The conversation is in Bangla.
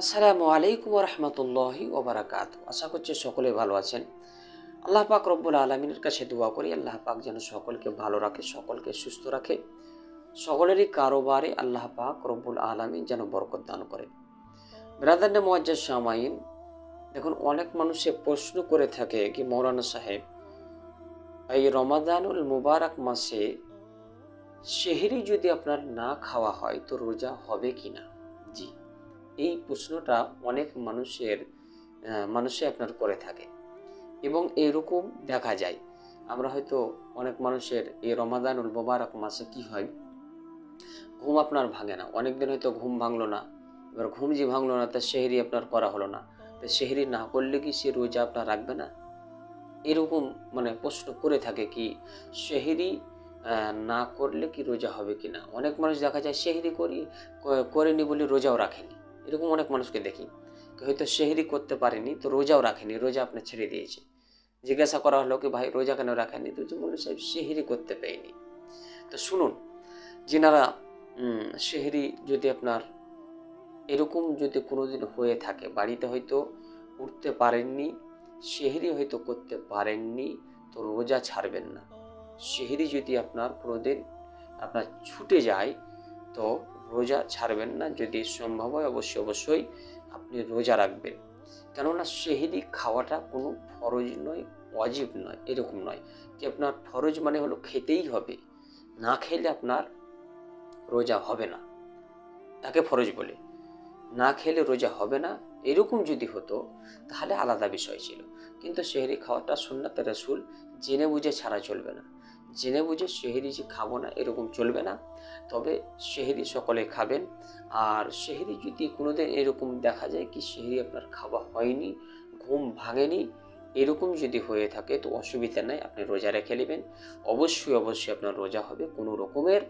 আসসালামু আলাইকুম রহমতুল্লাহি ওবরাকাত আশা করছি সকলে ভালো আছেন। আল্লাহ পাক রব্বুল আলমিনের কাছে দোয়া করি, আল্লাহ পাক যেন সকলকে ভালো রাখে, সকলকে সুস্থ রাখে। সকলেরই কারোবারে আল্লাহ পাক রব্বুল আলমিন যেন বরকত দান করে ব্রাদান্নে মোয়াজ্জাদ সামাইন দেখুন, অনেক মানুষে প্রশ্ন করে থাকে কি, মৌলানা সাহেব, এই রমাদানুল মুবারক মাসে সেহরি যদি আপনার না খাওয়া হয়, তো রোজা হবে কি না? জি। এই প্রশ্নটা অনেক মানুষের মানুষে আপনার করে থাকে। এবং এরকম দেখা যায়। আমরা হয়তো অনেক মানুষের এই রমাদানুল মোবারক মাসে কি হয়? ঘুম আপনার ভাঙে না। অনেক দিন হয়তো ঘুম ভাঙলো না। এবার ঘুম যে ভাঙলো না তা সেহরি আপনার করা হলো না। তো সেহেরি না করলে কি সে রোজা আপনার রাখবে না? এরকম মানে প্রশ্ন করে থাকে কি, সেহরি না করলে কি রোজা হবে কি না অনেক মানুষ দেখা যায় সেহরি করি করেনি বলে রোজাও রাখেনি। এরকম অনেক মানুষকে দেখি। হয়তো সেহরি করতে পারেনি, তো রোজাও রাখেনি, রোজা আপনি ছেড়ে দিয়েছে। জিজ্ঞাসা করা হলো কি, ভাই, রোজা কেন রাখেনি তো বলে সাহেব সেহরি করতে পেরেনি। তো শুনুন, যেনারা সেহরি যদি আপনার, এরকম যদি কোনোদিন হয়ে থাকে, বাড়িতে হয়তো উঠতে পারেননি সেহরি হয়তো করতে পারেননি, তো রোজা ছাড়বেন না। সেহরি যদি আপনার কোনোদিন আপনার ছুটে যায়, তো রোজা ছাড়বেন না, যদি সম্ভব হয় অবশ্যই অবশ্যই আপনি রোজা রাখবেন। কেননা সেহরি খাওয়াটা কোনো ফরজ নয় অজীব নয়, এরকম নয়। যে আপনার ফরজ মানে হলো খেতেই হবে, না খেলে আপনার রোজা হবে না। তাকে ফরজ বলে। না খেলে রোজা হবে না, এরকম যদি হতো, তাহলে আলাদা বিষয় ছিল। কিন্তু সেহরি খাওয়াটা সুন্নাত রসুল জেনে বুঝে ছাড়া চলবে না। জেনে বুঝে সেহেরি যে খাব না, এরকম চলবে না। তবে শেহরি সকলে খাবেন। আর শেহরি যদি কোনোদিন এরকম দেখা যায় কি সেহেরি আপনার খাওয়া হয়নি, ঘুম ভাঙেনি, এরকম যদি হয়ে থাকে তো অসুবিধা নাই, আপনি রোজা রেখে নেবেন। অবশ্যই অবশ্যই আপনার রোজা হবে কোনো রকমের